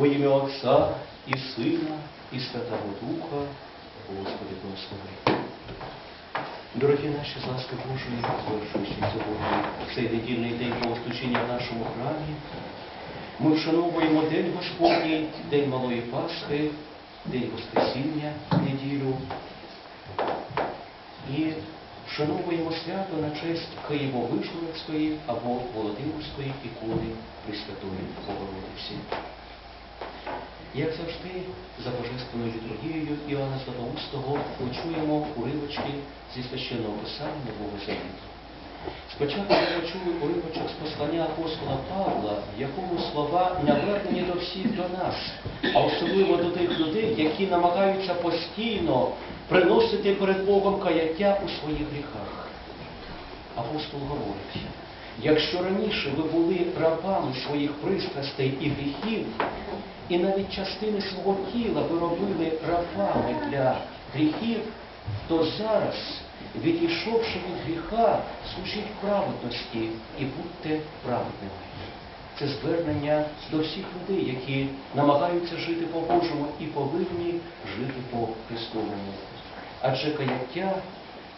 Во ім'я Отця і Сина, і Святого Духа, Господи, благослови. Дорогі наші ласки Божої, звершуючи сьогодні цей недільний день Богослужіння в нашому храмі, ми вшановуємо День Господній, День Малої Пасхи, День Воскресіння, неділю. І вшановуємо свято на честь Києво-Вишгородської або Володимирської ікони Пресвятої Богородиці. Як завжди, за божественною літургією Іоанна Златоустого ми чуємо уривочки зі священного писання Нового Завіту. Спочатку ми почули уривочок з послання апостола Павла, в якому слова навернені до всіх до нас, а особливо до тих людей, які намагаються постійно приносити перед Богом каяття у своїх гріхах. Апостол говорить, якщо раніше ви були рабами своїх пристрастей і гріхів, і навіть частини свого тіла ви робили рабами для гріхів, то зараз, відійшовши від гріха, служіть праведності і будьте праведними. Це звернення до всіх людей, які намагаються жити по Божому і повинні жити по Христовому. Адже каяття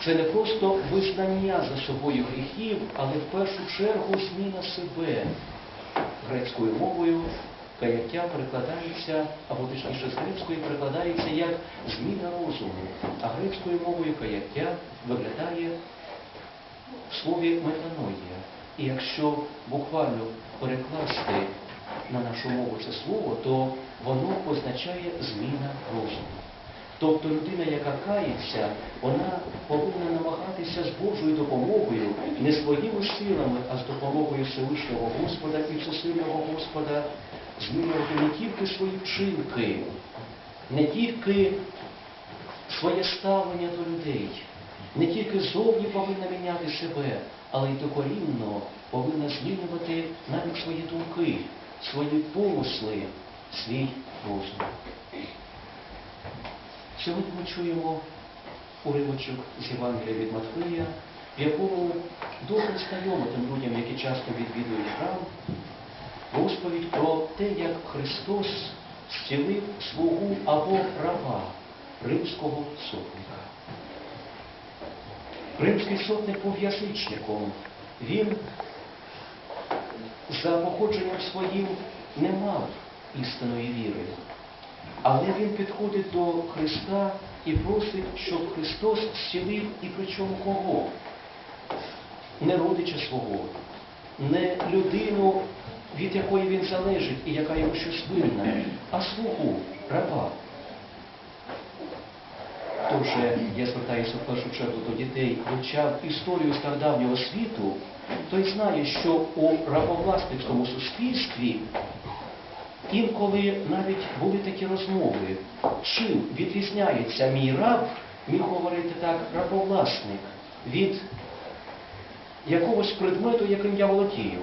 це не просто визнання за собою гріхів, але в першу чергу зміна себе. Грецькою мовою каяття перекладається, або точніше з грецької перекладається як зміна розуму, а грецькою мовою каяття виглядає в слові метаноїя. І якщо буквально перекласти на нашу мову це слово, то воно означає зміна розуму. Тобто людина, яка кається, вона повинна намагатися з Божою допомогою, не своїми силами, а з допомогою Всевишнього Господа і всесильного Господа змінювати не тільки свої вчинки, не тільки своє ставлення до людей, не тільки зовні повинна міняти себе, але й докорінно повинна змінювати навіть свої думки, свої помисли, свій розум. Сьогодні ми чуємо уривочок з Євангелія від Матфея, в якому добре знайомо тим людям, які часто відвідують храм, розповідь про те, як Христос зцілив слугу або раба римського сотника. Римський сотник був язичником. Він за походженням своїм не мав істинної віри. Але він підходить до Христа і просить, щоб Христос зцілив і причому кого? Не родича свого, не людину, від якої він залежить і яка йому щось винна, а слугу, раба. Хто вже, я звертаюся в першу чергу до дітей, вивчав історію стародавнього світу, той знає, що у рабовласницькому суспільстві інколи навіть були такі розмови, чим відрізняється мій раб, міг говорити так, рабовласник, від якогось предмету, яким я володію,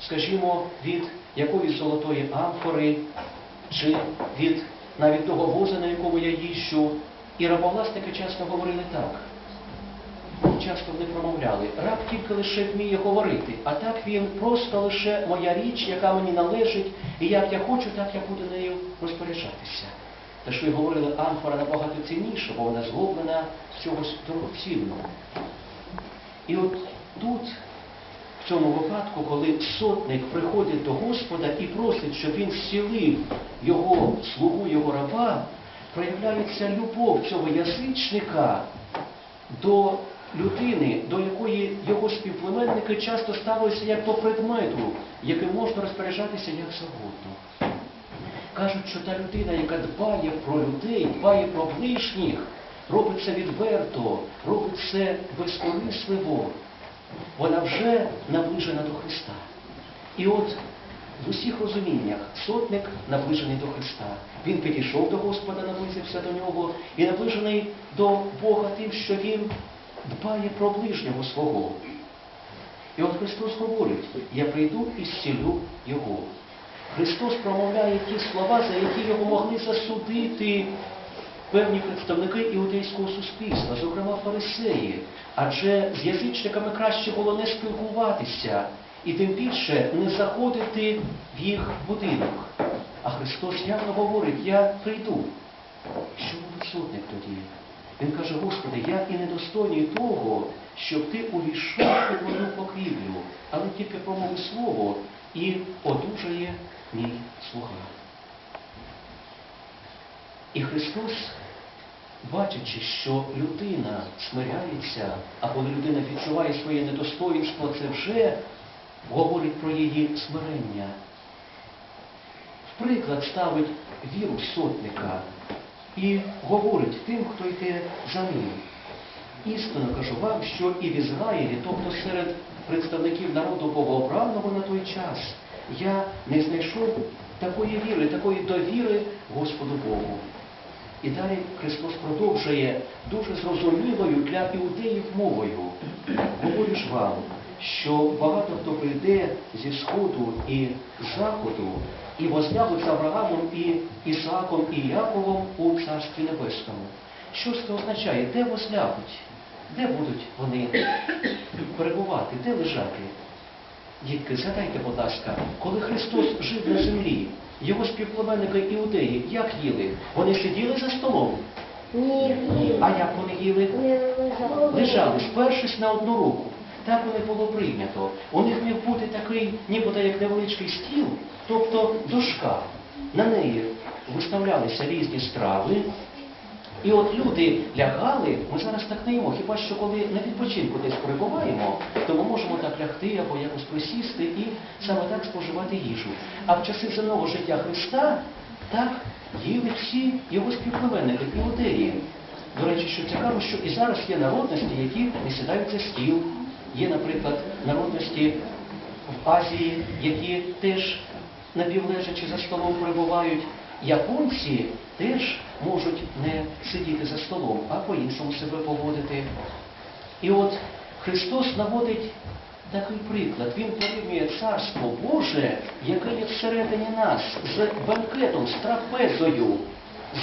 скажімо, від якоїсь золотої амфори, чи від навіть того воза, на якому я їжджу. І рабовласники часто говорили так. Часто вони промовляли, раб тільки лише вміє говорити, а так він просто лише моя річ, яка мені належить, і як я хочу, так я буду нею розпоряджатися. Та що й говорили, амфора набагато цінніша, бо вона зроблена з чогось дорогоцінного. І от тут, в цьому випадку, коли сотник приходить до Господа і просить, щоб він зцілив його слугу, його раба, проявляється любов цього язичника до людини, до якої його співплеменники часто ставилися як до предмету, яким можна розпоряджатися як завгодно. Кажуть, що та людина, яка дбає про людей, дбає про ближніх, робить це відверто, робить це безкорисливо, вона вже наближена до Христа. І от в усіх розуміннях сотник наближений до Христа. Він підійшов до Господа, наблизився до нього і наближений до Бога тим, що він дбає про ближнього свого. І от Христос говорить, я прийду і зцілю Його. Христос промовляє ті слова, за які його могли засудити певні представники іудейського суспільства, зокрема фарисеї. Адже з язичниками краще було не спілкуватися і тим більше не заходити в їх будинок. А Христос явно говорить, я прийду. Що робить сотник тоді? Він каже, Господи, я і недостойний того, щоб ти увійшов під мою покрівлю, але тільки промови слово і одужає мій слуга. І Христос, бачачи, що людина смиряється, а коли людина відчуває своє недостоїнство, це вже говорить про її смирення. В приклад ставить віру сотника і говорить тим, хто йде за ним. Істинно кажу вам, що і в Ізраїлі, тобто серед представників народу богообраного на той час, я не знайшов такої віри, такої довіри Господу Богу. І далі Христос продовжує дуже зрозумілою для іудеїв мовою. Говорю ж вам, що багато хто прийде зі сходу і заходу, і возлягуть з Авраамом і Ісааком і Яковом у Царстві Небесному. Що це означає? Де возлягуть? Де будуть вони перебувати? Де лежати? Дітки, згадайте, будь ласка, коли Христос жив на землі, його співплеменники іудеї як їли? Вони сиділи за столом. Ні, А як вони їли? Лежали, спершись на одну руку. Так воно було прийнято. У них міг бути такий, нібито як невеличкий стіл, тобто дошка. На неї виставлялися різні страви. І от люди лягали, ми зараз так не їмо, хіба що коли на відпочинку десь перебуваємо, то ми можемо так лягти або якось присісти і саме так споживати їжу. А в часи земного життя Христа так їли всі його співплеменники, іудеї. До речі, що цікаво, що і зараз є народності, які не сідають за стіл. Є, наприклад, народності в Азії, які теж напівлежачи за столом перебувають. Японці теж можуть не сидіти за столом, а по-іншому себе поводити. І от Христос наводить такий приклад. Він порівнює Царство Боже, яке є всередині нас, з банкетом, з трапезою,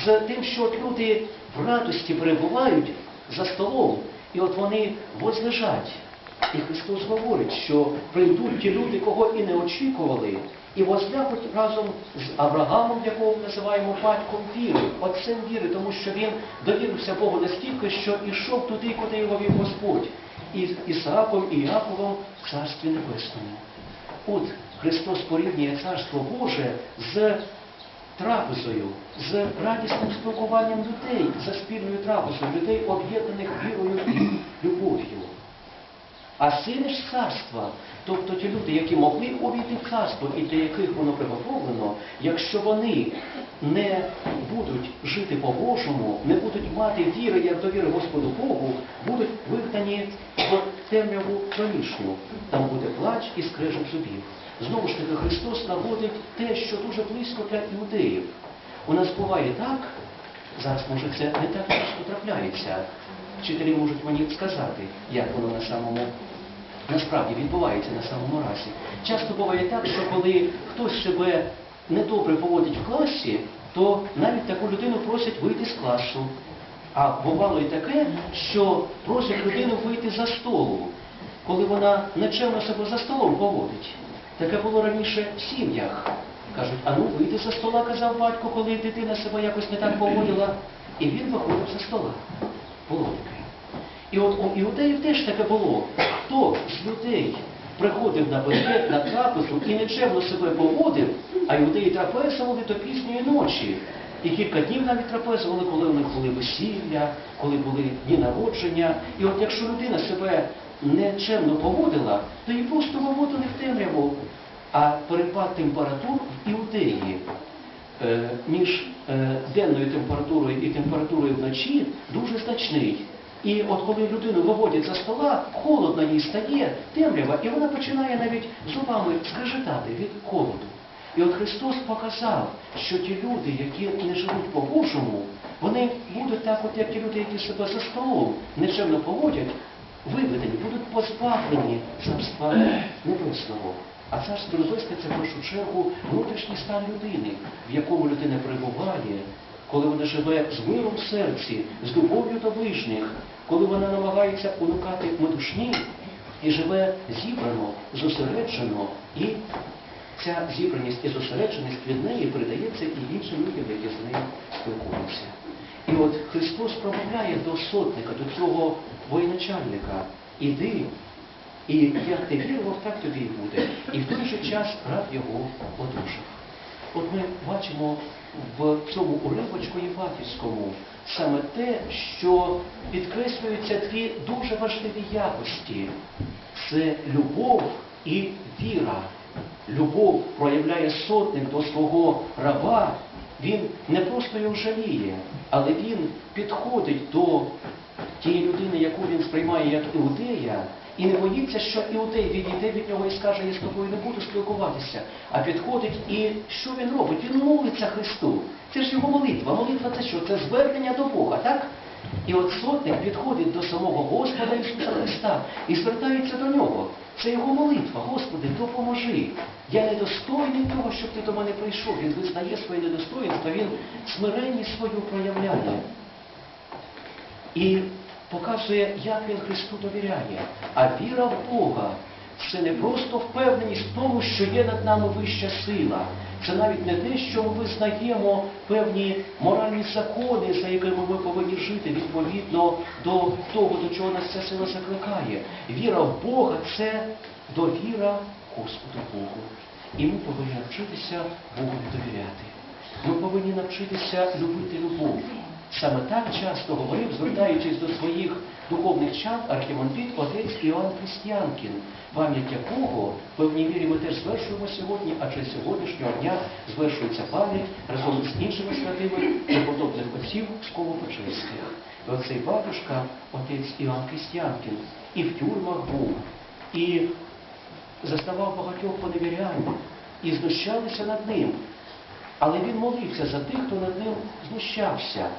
з тим, що от люди в радості перебувають за столом, і от вони возлежать. І Христос говорить, що прийдуть ті люди, кого і не очікували, і возлягуть разом з Авраамом, якого ми називаємо батьком віри, отцем віри, тому що він довірився Богу настільки, що йшов туди, куди його вів Господь, і Ісааком і Яковом в Царстві Небесному. От Христос порівнює Царство Боже з трапезою, з радісним спілкуванням людей, за спільною трапезою, людей, об'єднаних вірою і любов'ю. А сини ж царства, тобто ті люди, які могли увійти в царство і для яких воно приготовлено, якщо вони не будуть жити по-божому, не будуть мати віри, як довіри Господу Богу, будуть вигнані в темряву проміжню. Там буде плач і скрежет зубів. Знову ж таки, Христос наводить те, що дуже близько для іудеїв. У нас буває так, зараз може це не так часто трапляється. Вчителі можуть мені сказати, як воно на самому насправді відбувається на самому разі. Часто буває так, що коли хтось себе недобре поводить в класі, то навіть таку людину просять вийти з класу. А бувало і таке, що просять людину вийти за столу, коли вона нечемно себе за столом поводить. Таке було раніше в сім'ях. Кажуть, а ну вийди за стола, казав батько, коли дитина себе якось не так поводила. І він виходив за стола. Було таке. І от у іудеїв теж таке було. Хто з людей приходив на банкет, на трапезу і нечемно себе поводив, а іудеї трапезували до пізньої ночі. І кілька днів навіть трапезували, коли у них були весілля, коли були дні народження. І от якщо людина себе нечемно поводила, то її просто виводили в темряву. А перепад температур в іудеї е, між е, денною температурою і температурою вночі дуже значний. І от коли людину виводять за стола, холодно їй стає, темрява, і вона починає навіть зубами скрежетати від холоду. І от Христос показав, що ті люди, які не живуть по-божому, вони будуть так, от як ті люди, які себе за столом нечемно поводять, виведені, будуть позбавлені царства небесного. А царство небесне це в першу чергу внутрішній стан людини, в якому людина перебуває, коли вона живе з миром в серці, з любов'ю до ближніх, коли вона намагається уникати метушні і живе зібрано, зосереджено і ця зібраність і зосередженість від неї передається і іншим людям, які з нею спілкуються. І от Христос промовляє до сотника, до цього воєначальника, іди, і як ти вірував, так тобі і буде. І в той же час раб його одужав. От ми бачимо в цьому уривочку Євангельському саме те, що підкреслюються дві дуже важливі якості. Це любов і віра. Любов проявляє сотник до свого раба. Він не просто його жаліє, але він підходить до тієї людини, яку він сприймає як іудея, і не боїться, що іудей відійде від нього і скаже, я з тобою не буду спілкуватися. А підходить і що він робить? Він молиться Христу. Це ж його молитва. Молитва це що? Це звернення до Бога, так? І от сотник підходить до самого Господа Ісуса Христа і звертається до нього. Це його молитва. Господи, допоможи. Я недостойний того, щоб ти до мене прийшов. Він визнає своє недостоїнство, він смиренність свою проявляє. І показує, як він Христу довіряє. А віра в Бога це не просто впевненість в тому, що є над нами вища сила. Це навіть не те, що ми визнаємо певні моральні закони, за якими ми повинні жити відповідно до того, до чого нас ця сила закликає. Віра в Бога це довіра Господу Богу. І ми повинні навчитися Богу довіряти. Ми повинні навчитися любити любов. Саме так часто говорив, звертаючись до своїх духовних чад, архімандрит отець Іоанн Християнкін, пам'ять якого в певній мірі ми теж звершуємо сьогодні, адже сьогоднішнього дня звершується пам'ять разом з іншими святими преподобних отців Псково-Печерських. І оцей батюшка, отець Іоанн Християнкін, і в тюрмах був, і заставав багатьох поневірянь, і знущалися над ним. Але він молився за тих, хто над ним знущався.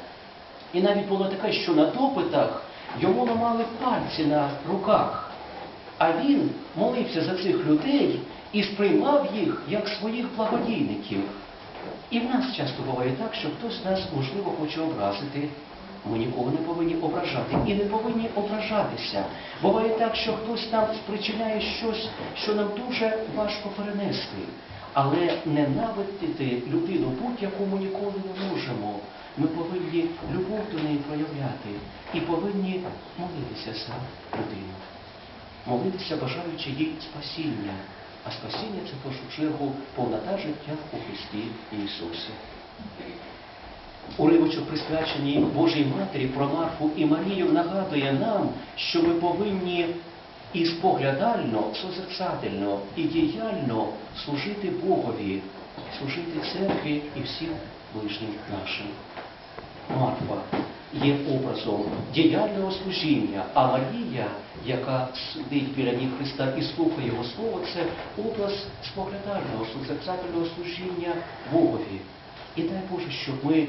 І навіть було таке, що на допитах йому ламали пальці на руках. А він молився за цих людей і сприймав їх як своїх благодійників. І в нас часто буває так, що хтось нас, можливо, хоче образити. Ми нікого не повинні ображати і не повинні ображатися. Буває так, що хтось нам спричиняє щось, що нам дуже важко перенести. Але ненавидити людину будь-яку ми ніколи не можемо. Ми повинні любов до неї проявляти і повинні молитися за людину. Молитися, бажаючи їй спасіння. А спасіння це в першу чергу повнота життя у Христі Ісусі. Уривочок, присвячений Божій Матері про Марфу і Марію, нагадує нам, що ми повинні і споглядально, созерцательно і діяльно служити Богові, служити церкві і всім ближнім нашим. Марфа є образом діяльного служіння, а Марія, яка сидить біля ніг Христа і слухає Його Слово, це образ споглядального, созерцательного служіння Богові. І дай Боже, щоб ми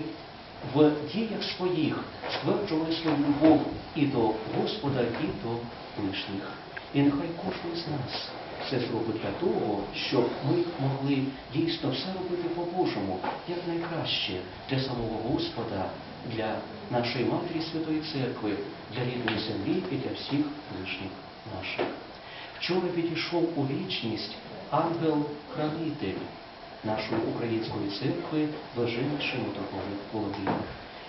в діях своїх стверджували свою любов і до Господа, і до ближніх. І нехай кожен з нас все зробить для того, щоб ми могли дійсно все робити по-божому, як найкраще для самого Господа, для нашої Матері Святої Церкви, для рідної землі і для всіх ближніх наших. Вчора відійшов у вічність ангел-хранитель нашої української церкви блаженніший митрополит Володимир.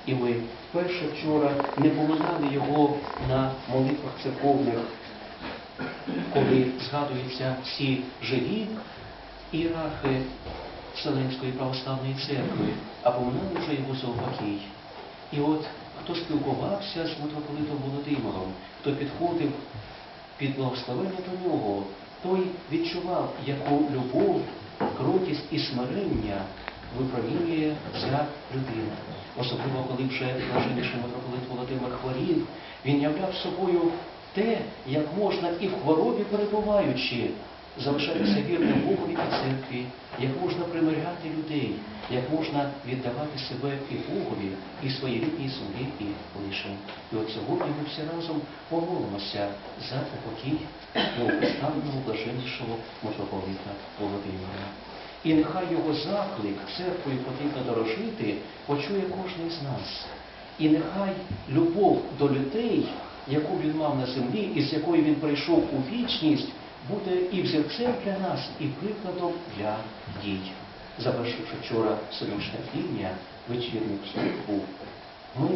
І ми вперше вчора не поминали його на молитвах церковних, коли згадуються всі живі ієрархи Вселенської православної церкви, а поминали вже його заупокій. І от хто спілкувався з митрополитом Володимиром, хто підходив під благословення до нього, той відчував, яку любов, кротість і смирення випромінює ця людина. Особливо, коли вже блаженніший митрополит Володимир хворів, він являв собою те, як можна і в хворобі перебуваючи, залишатися вірним Богові і церкві, як можна примиряти людей, як можна віддавати себе і Богові, і своїй рідній землі, і лишень. І от сьогодні ми всі разом помолимося за упокій новопоставленого блаженнішого митрополита Володимира. І нехай його заклик церквою потрібно дорожити, почує кожен з нас. І нехай любов до людей, яку він мав на землі, і з якою він прийшов у вічність, буде і взірцем для нас, і прикладом для дітей. Завершивши вчора півдня, вечірню службу, ми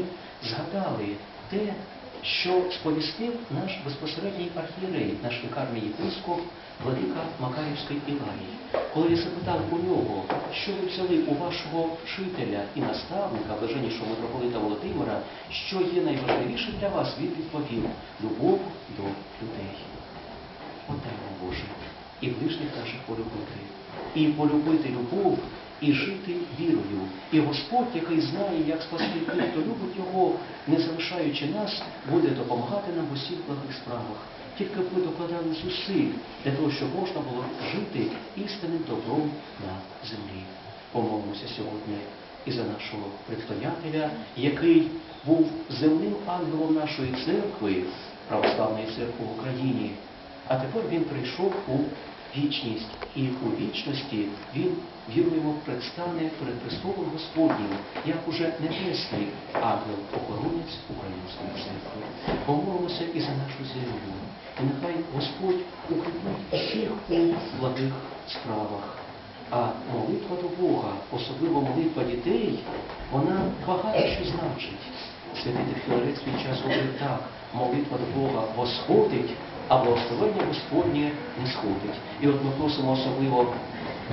згадали те, що сповістив наш безпосередній архієрей, наш лікарний єпископ, владика Макарівський Іларій. Коли я запитав у нього, що ви взяли у вашого вчителя і наставника, блаженнішого митрополита Володимира, що є найважливіше для вас, він відповів любов до людей. Отдай Боже, і ближніх наших полюбити, і полюбити любов, і жити вірою. І Господь, який знає, як спасти тих, хто любить Його, не залишаючи нас, буде допомагати нам в усіх благих справах. Тільки б ми докладали зусиль для того, щоб можна було жити істинним добром на землі. Помолимося сьогодні і за нашого предстоятеля, який був земним ангелом нашої церкви, православної церкви в Україні. А тепер він прийшов у вічність, і у вічності він, віруємо, предстане перед престолом Господнім, як уже небесний ангел охоронець Української церкви. Помолимося і за нашу землю. І нехай Господь укріпить всіх у благих справах. А молитва до Бога, особливо молитва дітей, вона багато що значить. Святий Філарет свій час говорив так, молитва до Бога восходить, а благословення Господнє не сходить. І от ми просимо особливо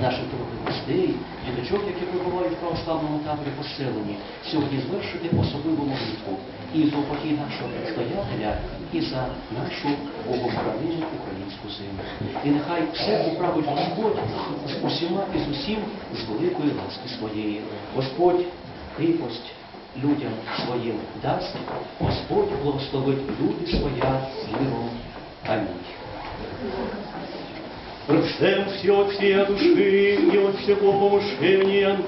наших дорогих гостей, діточок, які перебувають в православному таборі поселені, сьогодні звершити особливу молитву і за упокій нашого предстоятеля, і за нашу богохранину українську землю. І нехай все управить Господь з усіма і з усім з великої ласки своєї. Господь кріпость людям своїм дасть, Господь благословить люди своя миром. Амінь. Просим все от всей души и от всего помышления